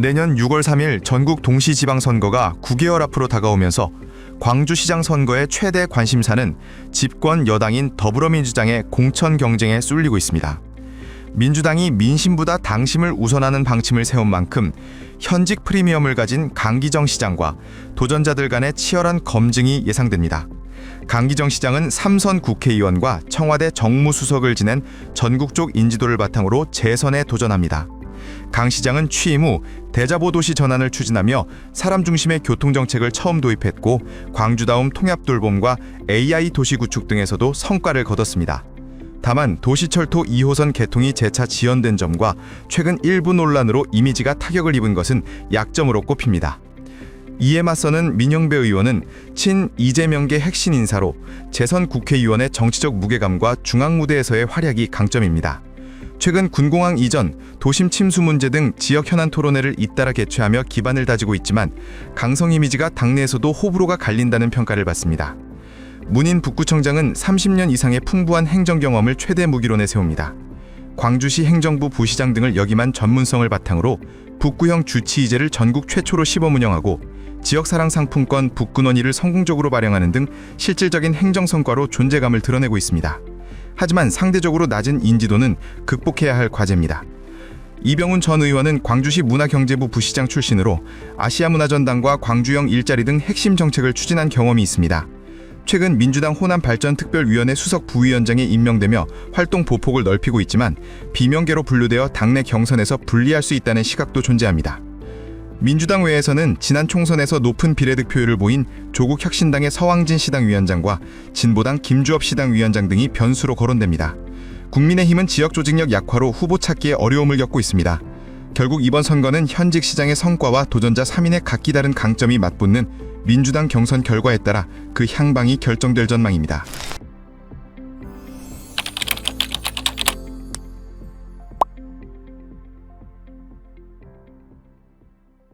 내년 6월 3일 전국 동시지방선거가 9개월 앞으로 다가오면서 광주시장 선거의 최대 관심사는 집권 여당인 더불어민주당의 공천 경쟁에 쏠리고 있습니다. 민주당이 민심보다 당심을 우선하는 방침을 세운 만큼 현직 프리미엄을 가진 강기정 시장과 도전자들 간의 치열한 검증이 예상됩니다. 강기정 시장은 삼선 국회의원과 청와대 정무수석을 지낸 전국적 인지도를 바탕으로 재선에 도전합니다. 강 시장은 취임 후 대자보 도시 전환을 추진하며 사람 중심의 교통 정책을 처음 도입했고 광주다움 통합 돌봄과 AI 도시 구축 등에서도 성과를 거뒀습니다. 다만 도시철도 2호선 개통이 재차 지연된 점과 최근 일부 논란으로 이미지가 타격을 입은 것은 약점으로 꼽힙니다. 이에 맞서는 민영배 의원은 친 이재명계 핵심 인사로 재선 국회의원의 정치적 무게감과 중앙 무대에서의 활약이 강점입니다. 최근 군공항 이전, 도심 침수 문제 등 지역 현안 토론회를 잇따라 개최하며 기반을 다지고 있지만 강성 이미지가 당내에서도 호불호가 갈린다는 평가를 받습니다. 문인 북구청장은 30년 이상의 풍부한 행정 경험을 최대 무기로 내세웁니다. 광주시 행정부 부시장 등을 역임한 전문성을 바탕으로 북구형 주치의제를 전국 최초로 시범 운영하고 지역사랑 상품권 북구논의를 성공적으로 발행하는 등 실질적인 행정 성과로 존재감을 드러내고 있습니다. 하지만 상대적으로 낮은 인지도는 극복해야 할 과제입니다. 이병훈 전 의원은 광주시 문화경제부 부시장 출신으로 아시아 문화전당과 광주형 일자리 등 핵심 정책을 추진한 경험이 있습니다. 최근 민주당 호남 발전 특별위원회 수석 부위원장에 임명되며 활동 보폭을 넓히고 있지만 비명계로 분류되어 당내 경선에서 불리할 수 있다는 시각도 존재합니다. 민주당 외에서는 지난 총선에서 높은 비례 득표율을 보인 조국 혁신당의 서왕진 시당 위원장과 진보당 김주업 시당 위원장 등이 변수로 거론됩니다. 국민의힘은 지역 조직력 약화로 후보 찾기에 어려움을 겪고 있습니다. 결국 이번 선거는 현직 시장의 성과와 도전자 3인의 각기 다른 강점이 맞붙는 민주당 경선 결과에 따라 그 향방이 결정될 전망입니다.